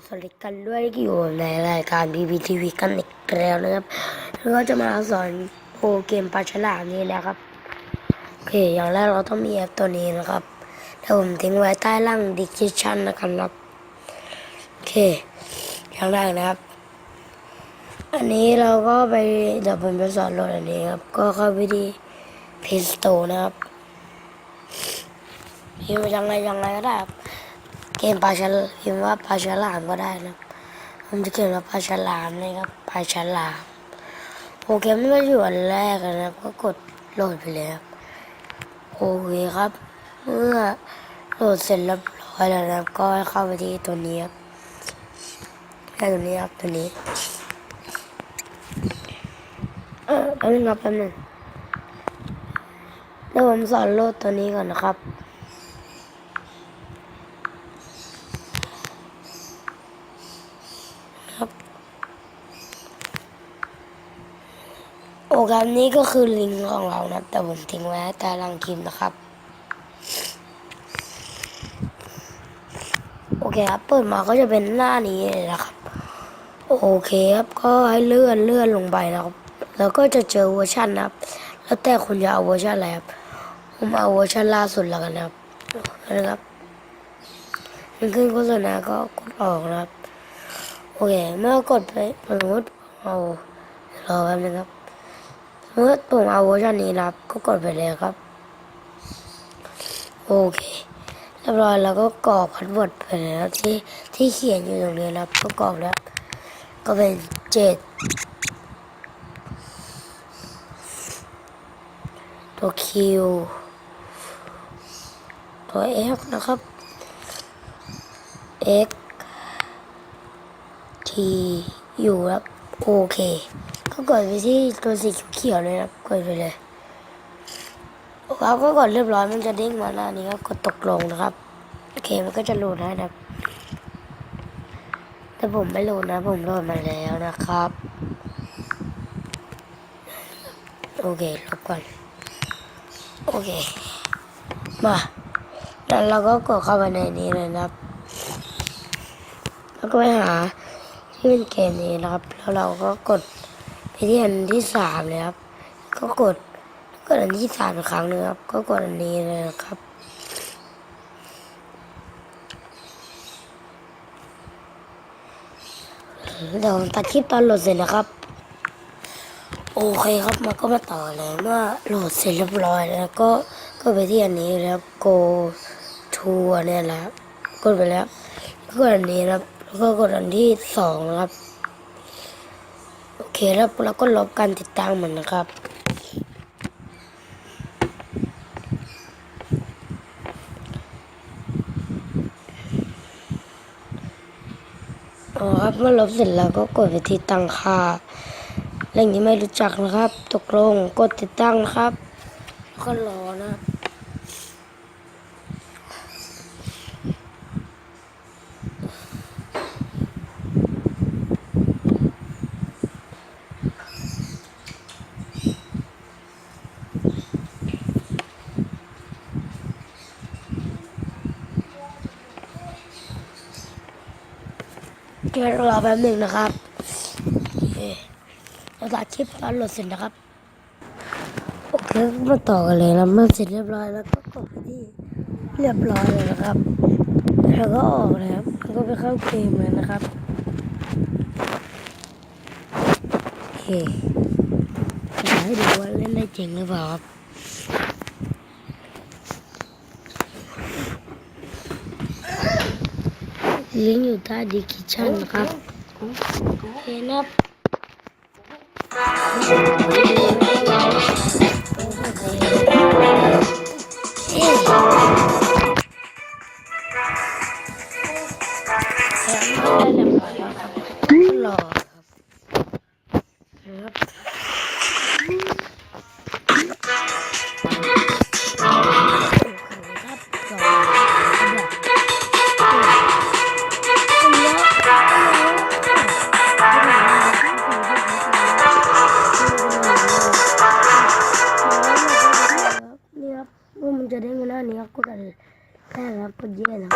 บสวัสดีกันด้วยที่อยู่ในรายการ BBTV กันอีกแล้วนะครับแล้วก็จะมาสอนโปรเกมปลาฉลามนี่นะครับโอเคอย่างแรกเราต้องมีแอปตัวนี้นะครับเดี๋ยวผมทิ้งไว้ใต้ล่างดิสคริปชันนะครับโอเคอย่างแรกนะครับ อันนี้เราก็ไปเดี๋ยวผมไปสอนโหลดอันนี้ครับ ก็เข้าไปที่ Play Store นะครับพิมพ์ยังไงยังไงก็ได้ครับ เกมปลาฉลามพิมพ์ว่าปลาฉลามก็ได้นะผมจะเขียนว่าปลาฉลามนะครับปลาฉลามโปรแกรมนี้ก็อยู่อันแรกนะครับก็กดโหลดไปเลยครับโอเคครับ เมื่อโหลดเสร็จเรียบร้อยแล้วนะครับก็ให้เข้าไปที่ตัวนี้ครับแค่ตัวนี้ครับตัวนี้เออแป๊บนึงครับแป๊บนึงเดี๋ยวผมสอนโหลดตัวนี้ก่อนนะครับ โปรแกรมนี้ก็คือลิงก์ของเรานะแต่ผมทิ้งไว้ใต้ล่างคลิปนะครับ โอเคครับ เปิดมาก็จะเป็นหน้านี้เลยนะครับ โอเคครับ ก็ให้เลื่อนเลื่อนลงไปนะครับ แล้วก็จะเจอเวอร์ชันนะครับ แล้วแต่คุณจะเอาเวอร์ชันอะไรครับ ผมเอาเวอร์ชันล่าสุดแล้วกันนะครับนะครับมันขึ้นโฆษณาก็กดออกนะครับ โอเค เมื่อกดไปสมมติเอารอแป๊บนึงครับ เมื่อผมเอาเวอร์ชันนี้นะครับก็กดไปเลยครับ โอเคเรียบร้อยแล้วก็กรอกพาสเวิร์ดไปเลยนะครับที่ที่เขียนอยู่ตรงนี้นะครับก็กรอกแล้ว ก็เป็นเจ็ดตัวคิวตัว F นะครับ X T U ครับ โอเค ก็กดไปที่ตัวสีเขียวเลยนะครับกดไปเลยครับก็กดเรียบร้อยมันจะเด้งมาหน้านี้ครับกดตกลงนะครับโอเคมันก็จะโหลดให้นะครับ แต่ผมไม่โหลดนะ ผมโหลดมาแล้วนะครับ โอเคลบก่อนโอเค มาแล้วเราก็กดเข้าไปในนี้เลยนะครับ แล้วก็ไปหาที่เป็นเกมนี้นะครับ แล้วเราก็กด ที่อันที่สามเลยครับ ก็กดกดอันที่สามอีกครั้งหนึงครับ ก็กดอันนี้เลยนะครับ เดี๋ยวตัดคลิปตอนโหลดเสร็จนะครับ โอเคครับมาก็มาต่อเลยเมื่อโหลดเสร็จเรียบร้อยแล้วก็ก็ไปที่อันนี้แล้ว go to เนี่ยแหละกดไปแล้วก็กดอันนี้ครับแล้วก็กดอันที่สองนะครับ แล้วเราก็ลบการติดตั้งมันนะครับ อ๋อครับเมื่อลบเสร็จแล้วก็กดไปที่ตั้งค่าเรื่องนี้ไม่รู้จักนะครับ ตกลงกดติดตั้งนะครับแล้วก็รอนะ ครับเดี๋ยวรอแป๊บหนึ่งนะครับเราตัดคลิปตอนโหลดเสร็จนะครับ โอเคมาต่อกันเลยแล้วเมื่อเสร็จเรียบร้อยแล้วก็กดไปที่เรียบร้อยเลยนะครับแล้วก็ออกเลยครับแล้วก็ไปเข้าเกมเลยนะครับโอเคอยากให้ดูว่าเล่นได้จริงหรือเปล่าครับ ลิงก์อยู่ใต้ดี జరిగిన కూడా నాకు జీవనం